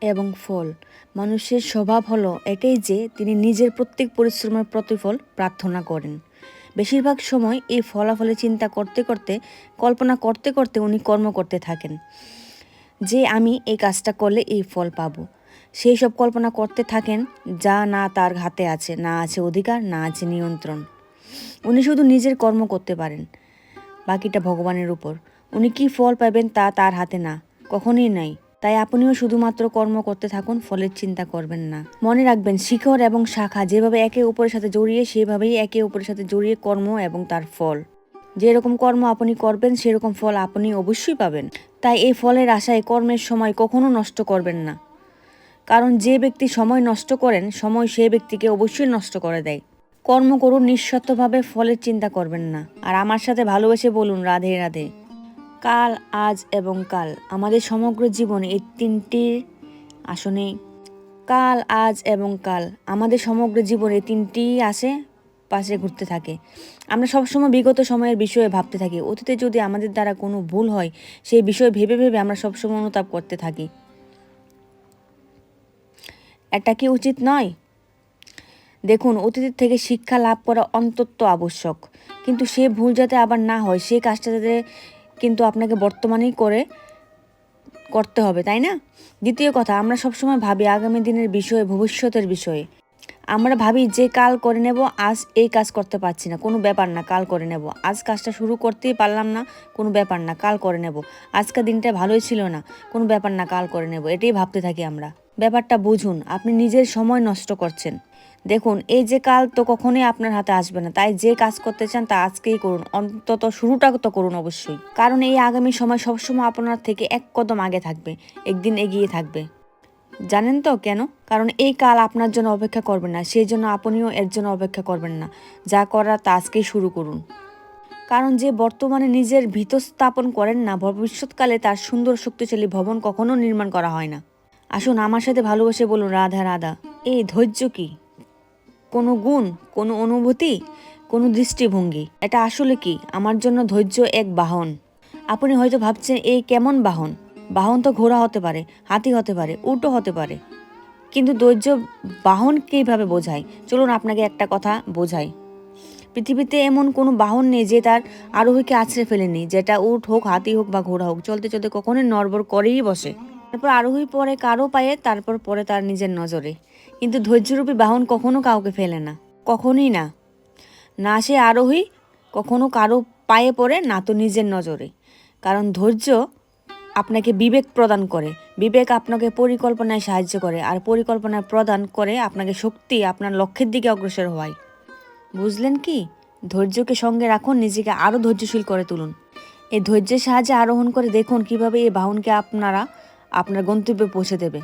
এবং ফল। মানুষের স্বভাব হলো এটাই যে তিনি নিজের প্রত্যেক পরিশ্রমের প্রতিফল প্রার্থনা করেন। বেশিরভাগ সময় এই ফলাফলে চিন্তা করতে করতে, কল্পনা করতে করতে উনি কর্ম করতে থাকেন। যে আমি এই কাজটা করলে এই ফল পাবো। সেই সব কল্পনা করতে থাকেন যা না তার হাতে আছে, না আছে অধিকার, না আছে নিয়ন্ত্রণ। উনি শুধু নিজের কর্ম করতে পারেন। বাকিটা ভগবানের উপর। উনি কি ফল পাবেন তা তার হাতে না, কখনোই নাই। তাই আপনিও শুধুমাত্র কর্ম করতে থাকুন, ফলের চিন্তা করবেন না। মনে রাখবেন, শিখর এবং শাখা যেভাবে একে অপরের সাথে জড়িয়ে, সেভাবেই একে অপরের সাথে জড়িয়ে কর্ম এবং তার ফল। যেরকম কর্ম আপনি করবেন, সেরকম ফল আপনি অবশ্যই পাবেন। তাই এই ফলের আশায় কর্মের সময় কখনো নষ্ট করবেন না। কারণ যে ব্যক্তি সময় নষ্ট করেন, সময় সে ব্যক্তিকে অবশ্যই নষ্ট করে দেয়। কর্ম করুন, নিঃস্বার্থভাবে ফলের চিন্তা করবেন না। আর আমার সাথে ভালোবেসে বলুন, রাধে রাধে। কাল, আজ এবং কাল। আমাদের সমগ্র জীবন এই তিনটি আসনে কাল, আজ এবং কাল। আমাদের সমগ্র জীবনে তিনটি আসে পাশে ঘুরতে থাকে। আমরা সবসময় বিগত সময়ের বিষয়ে ভাবতে থাকি। অতীতে যদি আমাদের দ্বারা কোনো ভুল হয়, সেই বিষয়ে ভেবে ভেবে আমরা সবসময় অনুতাপ করতে থাকি। এটা কি উচিত নয়? দেখুন, অতীতের থেকে শিক্ষা লাভ করা অন্তত আবশ্যক। কিন্তু সে ভুল যাতে আবার না হয় সেই কাজটা যাতে কিন্তু আপনাকে বর্তমানেই করে করতে হবে, তাই না? দ্বিতীয় কথা, আমরা সবসময় ভাবি আগামী দিনের বিষয়ে, ভবিষ্যতের বিষয়ে। আমরা ভাবি যে কাল করে নেব, আজ এই কাজ করতে পারছি না, কোনো ব্যাপার না, কাল করে নেব। আজ কাজটা শুরু করতেই পারলাম না, কোনো ব্যাপার না, কাল করে নেব। আজকের দিনটা ভালোই ছিল না, কোনো ব্যাপার না, কাল করে নেব, এটাই ভাবতে থাকি আমরা। ব্যাপারটা বুঝুন, আপনি নিজের সময় নষ্ট করছেন। দেখুন, এই যে কাল তো কখনোই আপনার হাতে আসবে না, তাই যে কাজ করতে চান তা আজকেই করুন, অন্তত শুরুটা তো করুন অবশ্যই। কারণ এই আগামী সময় সবসময় আপনার থেকে এক কদম আগে থাকবে, একদিন এগিয়ে থাকবে। জানেন তো কেন? কারণ এই কাল আপনার জন্য অপেক্ষা করবে না, সেই জন্য আপনিও এর জন্য অপেক্ষা করবেন না। যা করার তা আজকেই শুরু করুন। কারণ যে বর্তমানে নিজের ভিত স্থাপন করেন না, ভবিষ্যৎকালে তার সুন্দর, শক্তিশালী ভবন কখনো নির্মাণ করা হয় না। আসুন আমার সাথে ভালোবেসে বলুন, রাধা রাধা। এই ধৈর্য কি? কোনো গুণ, কোনো অনুভূতি, কোনো দৃষ্টিভঙ্গি? এটা আসলে কি? আমার জন্য ধৈর্য এক বাহন। আপনি হয়তো ভাবছেন, এই কেমন বাহন? বাহন তো ঘোড়া হতে পারে, হাতি হতে পারে উল্টো হতে পারে। কিন্তু ধৈর্য বাহন কীভাবে বোঝায়? চলুন আপনাকে একটা কথা বোঝাই। পৃথিবীতে এমন কোনো বাহন নেই যে তার আরোহীকে আছড়ে ফেলেনি, যেটা উট হোক, হাতি হোক বা ঘোড়া হোক, চলতে চলতে কখনোই নড়বড় করেই বসে। তারপর আরোহী পরে কারও পায়ে, তারপর পরে তার নিজের নজরে। কিন্তু ধৈর্যরূপী বাহন কখনো কাউকে ফেলে না। কখনোই না। না সে আরোহী, কখনো কারও পায়ে পড়ে, না তো নিজের নজরে। কারণ ধৈর্য আপনাকে বিবেক প্রদান করে। বিবেক আপনাকে পরিকল্পনায় সাহায্য করে। আর পরিকল্পনায় প্রদান করে আপনাকে শক্তি আপনার লক্ষ্যের দিকে অগ্রসর হয়। বুঝলেন কি? ধৈর্যকে সঙ্গে রাখুন, নিজেকে আরও ধৈর্যশীল করে তুলুন। এই ধৈর্যের সাহায্যে আরোহণ করে দেখুন কীভাবে এই বাহনকে আপনারা আপনার গন্তব্যে পৌঁছে দেবে।